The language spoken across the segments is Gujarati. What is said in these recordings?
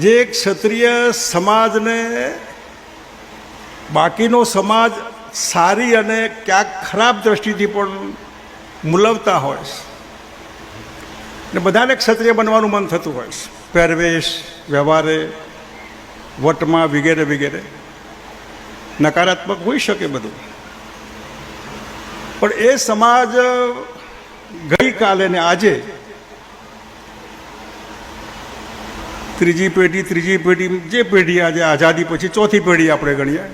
જે ક્ષત્રિય સમાજને, બાકીનો સમાજ સારી અને ક્યાંક ખરાબ દ્રષ્ટિથી પણ મૂલવતા હોય ને બધાને ક્ષત્રિય બનવાનું મન થતું હોય છે. પહેરવેશ, વ્યવહારે, વટમાં વગેરે વગેરે. નકારાત્મક હોઈ શકે બધું. પણ એ સમાજ ગઈકાલે ને આજે ત્રીજી પેઢી ત્રીજી પેઢી, જે પેઢી આજે આઝાદી પછી ચોથી પેઢી આપણે ગણીએ.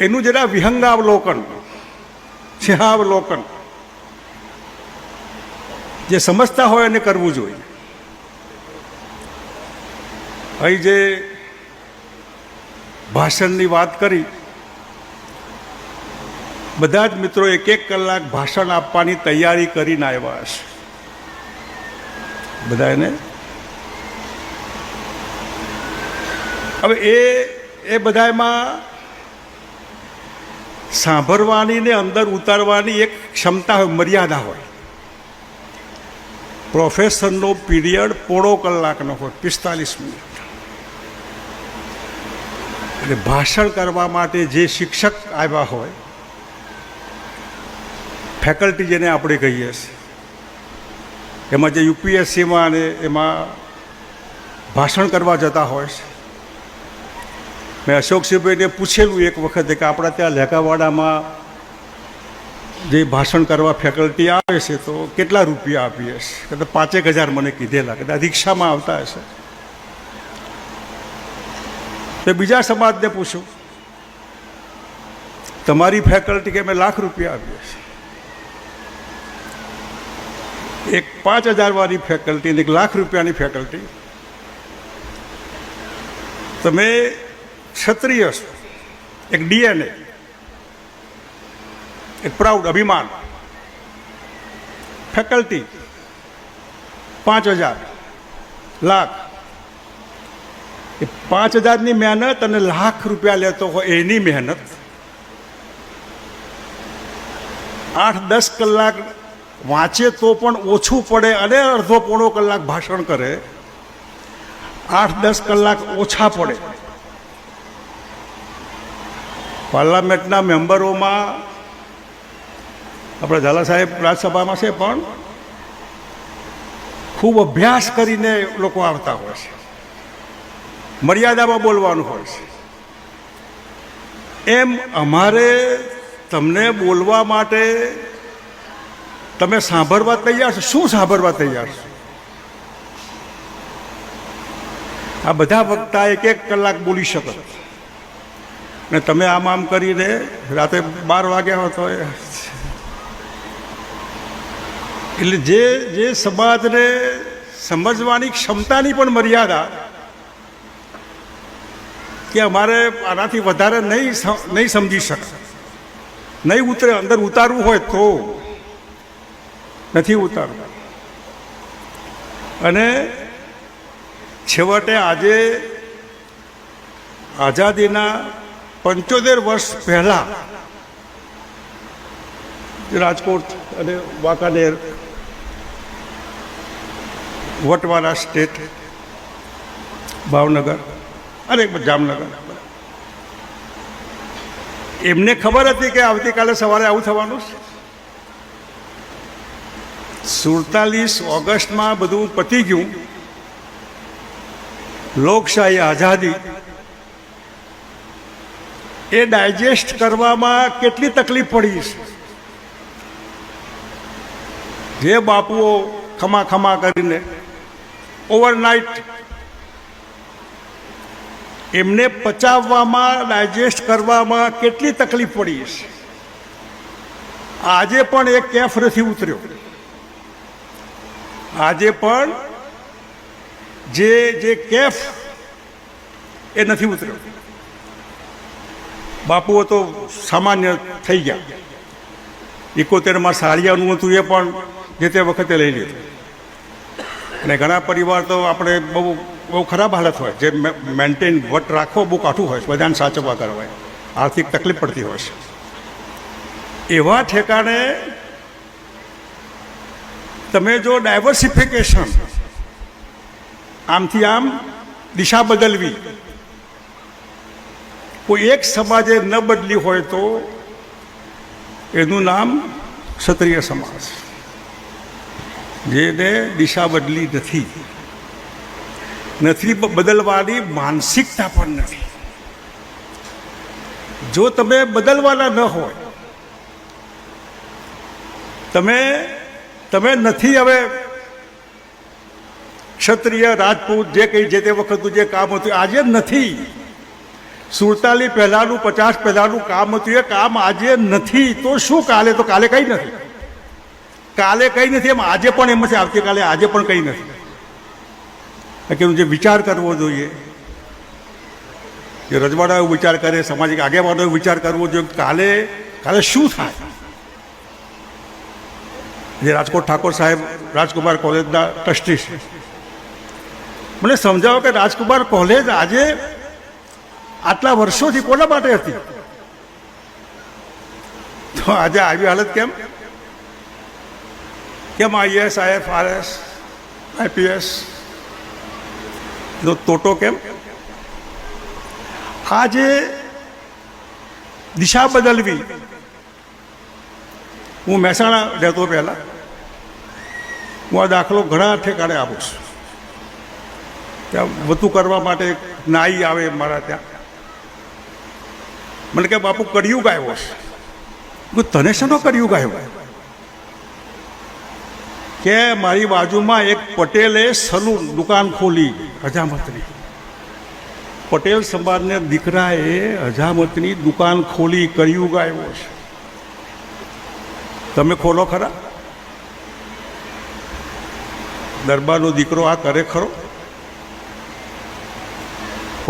એનું જરા વિહંગાવલોકન સિંહાવલોકન જે સમજતા હોય એને કરવું જોઈએ. અહીં જે ભાષણની વાત કરી, બધા જ મિત્રો એક એક કલાક ભાષણ આપવાની તૈયારી કરીને આવ્યા હશે. બધા એને હવે એ એ બધામાં સાંભળવાની ને અંદર ઉતારવાની એક ક્ષમતા હોય, મર્યાદા હોય. પ્રોફેસરનો પીરિયડ પોણો કલાકનો હોય, પિસ્તાલીસ મિનિટ. એટલે ભાષણ કરવા માટે જે શિક્ષક આવ્યા હોય, ફેકલ્ટી જેને આપણે કહીએ છીએ, એમાં જે યુપીએસસીમાં અને એમાં ભાષણ કરવા જતા હોય છે મેં અશોકસિંહભાઈને પૂછેલું એક વખતે કે આપણા ત્યાં લેકાવાડામાં જે ભાષણ કરવા ફેકલ્ટી આવે છે, તો કેટલા રૂપિયા આપીએ છે? કદાચ પાંચેક હજાર મને કીધેલા કદાચ રિક્ષામાં આવતા હશે. તો બીજા સમાજને પૂછું તમારી ફેકલ્ટી કે અમે લાખ રૂપિયા આપીએ છીએ? એક પાંચ હજારવાળી ફેકલ્ટી અને એક લાખ રૂપિયાની ફેકલ્ટી. તમે ક્ષત્રિય છો. એક ડીએનએ. એક પ્રાઉડ અભિમાન. ફેકલ્ટી. પાંચ હજાર. લાખ. એ પાંચ હજારની મહેનત અને લાખ રૂપિયા લેતો હોય એની મહેનત. આઠ, દસ કલાક વાંચે તો પણ ઓછું પડે અને અડધો પોણો કલાક ભાષણ કરે. આઠ, દસ કલાક ઓછા પડે. પાર્લામેન્ટના મેમ્બરોમાં આપણે ઝાલા સાહેબ રાજ્યસભામાં છે પણ ખૂબ અભ્યાસ કરીને લોકો આવતા હોય છે. મર્યાદામાં બોલવાનું હોય છે. એમ અમારે તમને બોલવા માટે તમે સાંભળવા તૈયાર છો? શું સાંભળવા તૈયાર છો? આ બધા વક્તા એક એક કલાક બોલી શકો ને તમે આમ આમ કરીને રાતે બાર વાગ્યા હોય એટલે જે જે સમાજને સમજવાની ક્ષમતાની પણ મર્યાદા કે અમારે આનાથી વધારે નહીં નહીં સમજી શકે, નહીં ઉતરે, અંદર ઉતારવું હોય તો નથી ઉતારવું. અને છેવટે આજે આઝાદીના પંચોતેર વર્ષ પહેલાં રાજકોટ અને વાંકાનેર વટવાળા સ્ટેટ, ભાવનગર અને જામનગર. એમને ખબર હતી કે આવતીકાલે સવારે આવું થવાનું છે. સુડતાલીસ ઓગસ્ટમાં બધું પતી ગયું. લોકશાહી આઝાદી એ ડાયજેસ્ટ કરવામાં કેટલી તકલીફ પડી છે? જે બાપુઓ ખમા ખમા કરીને ઓવરનાઇટ એમને પચાવવામાં, ડાયજેસ્ટ કરવામાં કેટલી તકલીફ પડી છે? આજે પણ એ કેફ નથી ઉતર્યો. આજે પણ જે જે કેફ એ નથી ઉતર્યો. બાપુઓ તો સામાન્ય થઈ ગયા. એકોતેરમાં સાળિયાનું હતું એ પણ જે તે વખતે લઈ લીધું. અને ઘણા પરિવાર તો આપણે બહુ બહુ ખરાબ હાલત હોય. જે મેન્ટેન વટ રાખવો બહુ કાઠું હોય બધાને સાચવવા કરવા. આર્થિક તકલીફ પડતી હોય છે. એવા ઠેકાણે તમે જો ડાયવર્સિફિકેશન આમથી આમ દિશા બદલવી કોઈ એક સમાજે ન બદલી હોય તો એનું નામ ક્ષત્રિય સમાજ. જેને દિશા બદલી નથી. નથી બદલવાની માનસિકતા પણ નથી. જો તમે બદલવાના ન હોય, તમે તમે નથી હવે ક્ષત્રિય, રાજપૂત, જે કંઈ, જે તે વખતનું જે કામ હતું, આજે નથી. સુડતાલીસ પહેલાંનું, પચાસ પહેલાંનું કામ હતું, એ કામ આજે નથી, તો શું કાલે? તો કાલે કંઈ નથી. કાલે કંઈ નથી, એમ આજે પણ એમ છે, આવતીકાલે આજે પણ કંઈ નથી. કે જે વિચાર કરવો જોઈએ જે રજવાડાઓ વિચાર કરે, સામાજિક આગેવાનોએ વિચાર કરવો જોઈએ કાલે કાલે શું થાય? જે રાજકોટ ઠાકોર સાહેબ રાજકુમાર કોલેજના ટ્રસ્ટી છે. મને સમજાવો કે રાજકુમાર કોલેજ આજે આટલા વર્ષોથી કોના માટે હતી? તો આજે આવી હાલત કેમ? કેમ આઈએસ આઈએફ આરએસ આઈપીએસ નો તોટો કેમ? આજે દિશા બદલવી, હું મહેસાણા રહેતો પહેલાં, હું આ દાખલો ઘણા ઠેકાણે આપું છું. ત્યાં વધુ કરવા માટે નાઈ આવે મારા ત્યાં. મને કે બાપુ કર્યું આવ્યો છે. તને શેનો કડિયુગ આવ્યો? કે મારી બાજુમાં એક પટેલે સલૂન દુકાન ખોલી હજામતની પટેલ સમાજને દીકરાએ હજામતની દુકાન ખોલી કર્યું આવ્યો છે. તમે ખોલો ખરા. દરબારનો દીકરો આ કરે ખરો.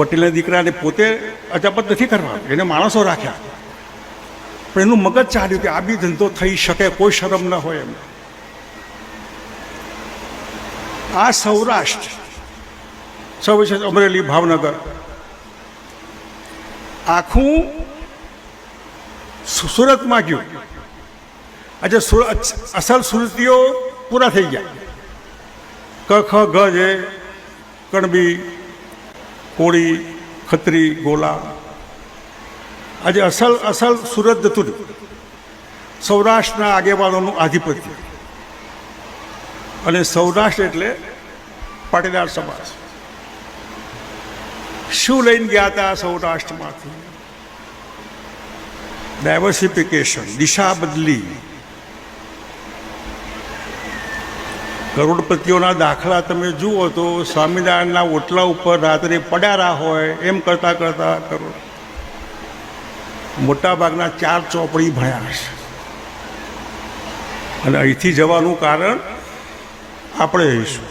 પટેલના દીકરાને પોતે અજાપત નથી કરવા. એને માણસો રાખ્યા. પણ એનું મગજ ચાલ્યું કે આ બી ધંધો થઈ શકે, કોઈ શરમ ન હોય એમ આ સૌરાષ્ટ્ર, સૌ અમરેલી, ભાવનગર, આખું સુરતમાં ગયું. આજે સુરત અસલ સુરતીઓ પૂરા થઈ ગયા. ક, ખ, ગ કણબી કોળી, ખત્રી ગોલા આજે અસલ અસલ સુરત જતું સૌરાષ્ટ્રના આગેવાનોનું આધિપત્ય. અને સૌરાષ્ટ્ર એટલે પાટીદાર સમાજ. શું લઈને ગયા હતા સૌરાષ્ટ્રમાંથી? ડાયવર્સિફિકેશન દિશા બદલી. કરોડપતિઓના દાખલા તમે જુઓ તો સ્વામિનારાયણના ઓટલા ઉપર રાત્રે પડ્યા હોય એમ કરતા કરતા કરો. મોટાભાગના ચાર ચોપડી ભણ્યા છે અને અહીંથી જવાનું કારણ આપણે રહીશું.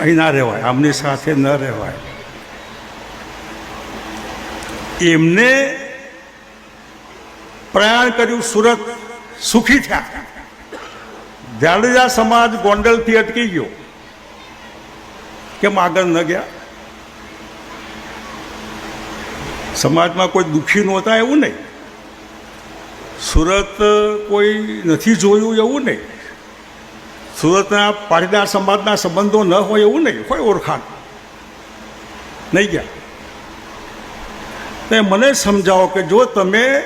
અહીં ના રહેવાય, આમની સાથે ન રહેવાય. એમને પ્રયાણ કર્યું સુરત સુખી થયા. જાડેજા સમાજ ગોંડલથી અટકી ગયો. કેમ આગળ ન ગયા? સમાજમાં કોઈ દુઃખી નહોતા એવું નહીં. સુરત કોઈ નથી જોયું એવું નહીં. સુરતના પાટીદાર સમાજના સંબંધો ન હોય એવું નહીં. કોઈ ઓળખાણ. નહીં ગયા. તે મને સમજાવો કે જો તમે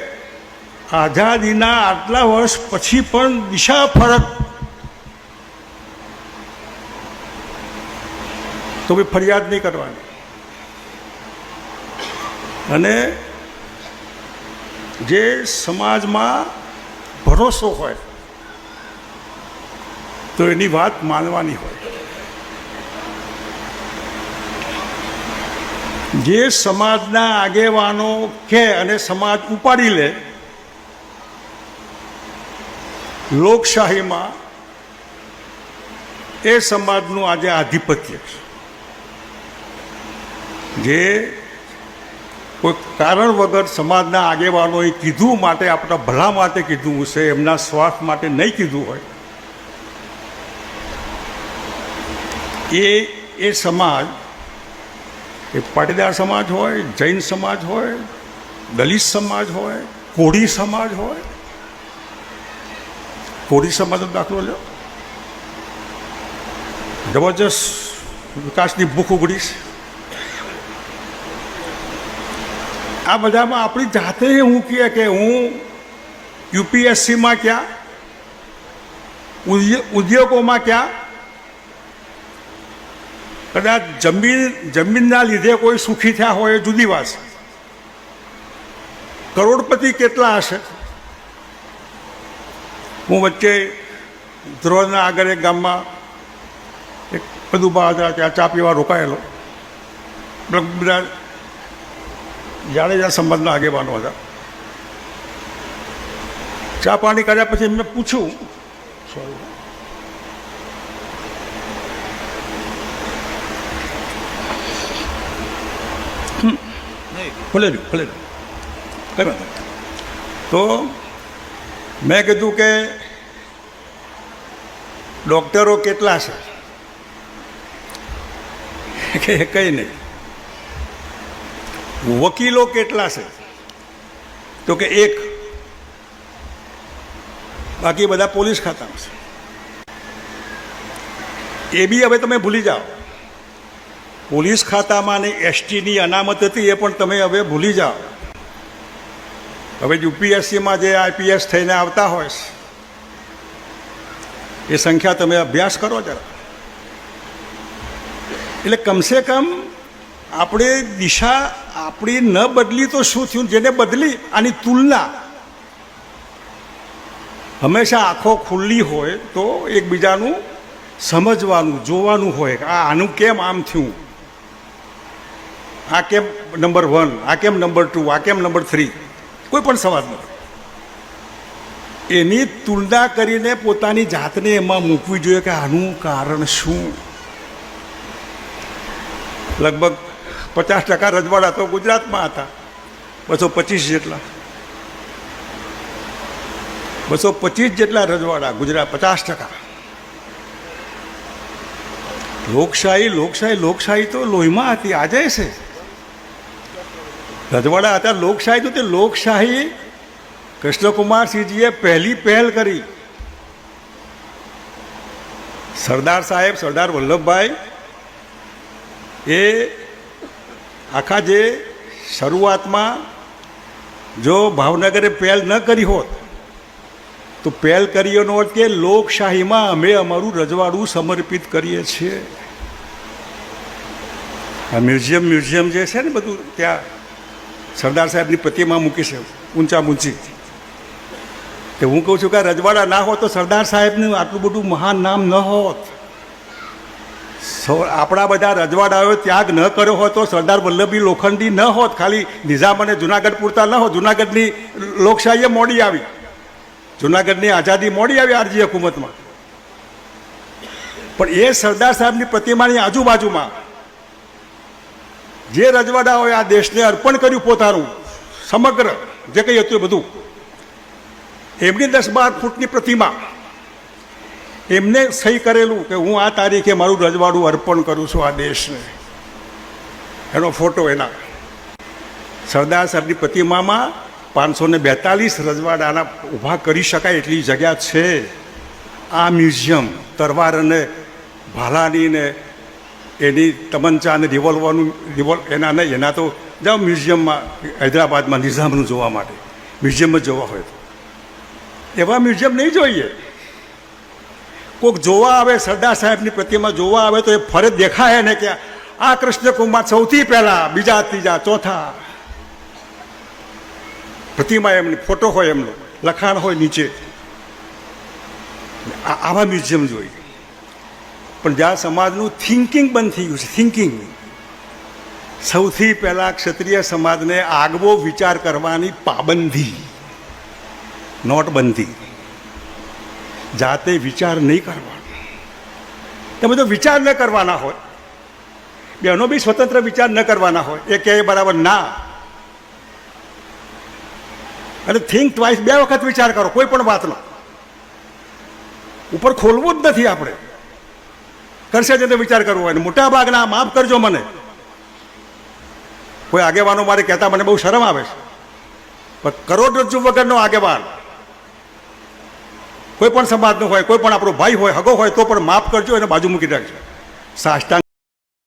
આઝાદીના આટલા વર્ષ પછી પણ દિશા ફરક તો કોઈ ફરિયાદ નહીં કરવાની. અને જે સમાજમાં ભરોસો હોય, તો એની વાત માનવાની હોય. જે સમાજના આગેવાનો કે અને સમાજ ઉપાડી લે, લોકશાહીમાં એ સમાજનું આજે આધિપત્ય છે. જે કોઈ કારણ વગર સમાજના આગેવાનોએ કીધું માટે, આપણા ભલા માટે કીધું હશે, એમના સ્વાર્થ માટે નહીં કીધું હોય, એ એ સમાજ, એ પાટીદાર સમાજ હોય, જૈન સમાજ હોય, દલિત સમાજ હોય, કોળી સમાજ હોય, કોળી સમાજનો દાખલો લો. જબરજસ્ત વિકાસની ભૂખ ઉઘડીશ આ બધામાં આપણી જાતે હું કહે કે હું યુપીએસસીમાં ક્યાં? ઉદ્યોગોમાં ક્યાં? કદાચ જમીન, જમીનના લીધે કોઈ સુખી થયા હોય એ જુદી વાત કરોડપતિ કેટલા હશે? હું વચ્ચે ધ્રોળના આગળ એક ગામમાં એક બધું બહાર ત્યાં ચા પીવા રોકાયેલો. બધા જાડેજા સંબંધના આગેવાનો હતા. ચા પાણી કર્યા પછી એમને પૂછ્યું સોરી ખુલેલું ખુલેલું કઈ વાંધો. તો મેં કીધું કે ડૉક્ટરો કેટલા છે? કે કંઈ નહીં. વકીલો કેટલા છે? તો કે એક. બાકી બધા પોલીસ ખાતામાં છે. એ બી હવે તમે ભૂલી જાઓ. પોલીસ ખાતામાં ને એસટીની અનામત હતી એ પણ તમે હવે ભૂલી જાઓ. હવે યુપીએસસીમાં જે આઈપીએસ થઈને આવતા હોય એ સંખ્યા તમે અભ્યાસ કરો જરા. એટલે કમસે કમ આપણે દિશા આપણી ન બદલી તો શું થયું? જેને બદલી આની તુલના. હંમેશા આંખો ખુલ્લી હોય તો એકબીજાનું સમજવાનું, જોવાનું હોય આ આનું કેમ આમ થયું? આ કેમ નંબર વન? આ કેમ નંબર ટુ? આ કેમ નંબર થ્રી? કોઈ પણ સવાલ નથી એની તુલના કરીને પોતાની જાતને એમાં મૂકવી જોઈએ કે આનું કારણ શું? લગભગ પચાસ ટકા રજવાડા તો ગુજરાતમાં હતા. બસો પચીસ જેટલા. બસો પચીસ જેટલા રજવાડા ગુજરાત, પચાસ ટકા. લોકશાહી લોકશાહી લોકશાહી તો લોહીમાં હતી, આજે છે. રજવાડા હતા, લોકશાહી તો તે લોકશાહી કૃષ્ણકુમારસિંહજીએ પહેલી પહેલ કરી. સરદાર સાહેબ, સરદાર વલ્લભભાઈ એ આખા જે શરૂઆતમાં જો ભાવનગરે પહેલ ન કરી હોત, તો પહેલ કરીઓનો અર્થ કે લોકશાહીમાં અમે અમારું રજવાડું સમર્પિત કરીએ છીએ. આ મ્યુઝિયમ મ્યુઝિયમ જે છે ને બધું, ત્યાં સરદાર સાહેબની પ્રતિમા મૂકી છે, ઊંચા ઊંચી. તો હું કહું છું કે રજવાડા ના હોત તો સરદાર સાહેબનું આટલું બધું મહાન નામ ન હોત. આપણા બધા રજવાડાઓએ ત્યાગ ન કર્યો હોત તો સરદાર વલ્લભી લોખંડી ન હોત. ખાલી નિઝામ અને જુનાગઢ પૂરતા ન હોત. જુનાગઢની લોકશાહીએ મોડી આવી. જુનાગઢની આઝાદી મોડી આવી આરજી હકુમતમાં. પણ એ સરદાર સાહેબની પ્રતિમાની આજુબાજુમાં જે રજવાડાઓએ આ દેશને અર્પણ કર્યું પોતાનું, સમગ્ર જે કંઈ હતું એ બધું, એમની દસ બાર ફૂટની પ્રતિમા એમને સહી કરેલું કે હું આ તારીખે મારું રજવાડું અર્પણ કરું છું આ દેશને. એનો ફોટો એના. સરદાર સાહેબની પ્રતિમામાં પાંચસો ને બેતાલીસ રજવાડાના ઊભા કરી શકાય એટલી જગ્યા છે. આ મ્યુઝિયમ, તરવાર અને ભાલાની ને એની તમંચા અને રિવોલ્વરનું રિવોલ્વ એના નહીં એના તો જાઓ મ્યુઝિયમમાં, હૈદરાબાદમાં, નિઝામનું જોવા માટે. મ્યુઝિયમમાં જોવા હોય તો. એવા મ્યુઝિયમ નહીં જોઈએ. કોઈક જોવા આવે, સરદાર સાહેબની પ્રતિમા જોવા આવે તો એ ફરજ દેખાય ને કે આ કૃષ્ણકુમાર સૌથી પહેલા, બીજા, ત્રીજા, ચોથા. પ્રતિમા એમની, ફોટો હોય એમનો, લખાણ હોય નીચે. આવા મ્યુઝિયમ જોઈએ પણ જ્યાં સમાજનું થિંકિંગ બંધ થઈ ગયું છે, થિંકિંગ. સૌથી પહેલાં ક્ષત્રિય સમાજને આગવો વિચાર કરવાની પાબંધી, નોટબંધી. જાતે વિચાર નહીં કરવાનો તો વિચાર ન કરવાના હોય. બેનો બી સ્વતંત્ર વિચાર ન કરવાના હોય. એ કહે બરાબર, ના. અને થિંક ટ્વાઇસ બે વખત વિચાર કરો, કોઈ પણ વાતનો. ઉપર ખોલવું જ નથી આપણે. કરશે જઈને વિચાર કરવો હોય. મોટા ભાગના માફ કરજો મને. કોઈ આગેવાનો મારે કહેતા મને બહુ શરમ આવે છે. પણ કરોડરજ્જુ વગરનો આગેવાન કોઈ પણ સમાજનો હોય, કોઈ પણ આપણો ભાઈ હોય, હગો હોય, તો પણ માફ કરજો એને બાજુ મૂકી રાખજો. સાષ્ટાંગ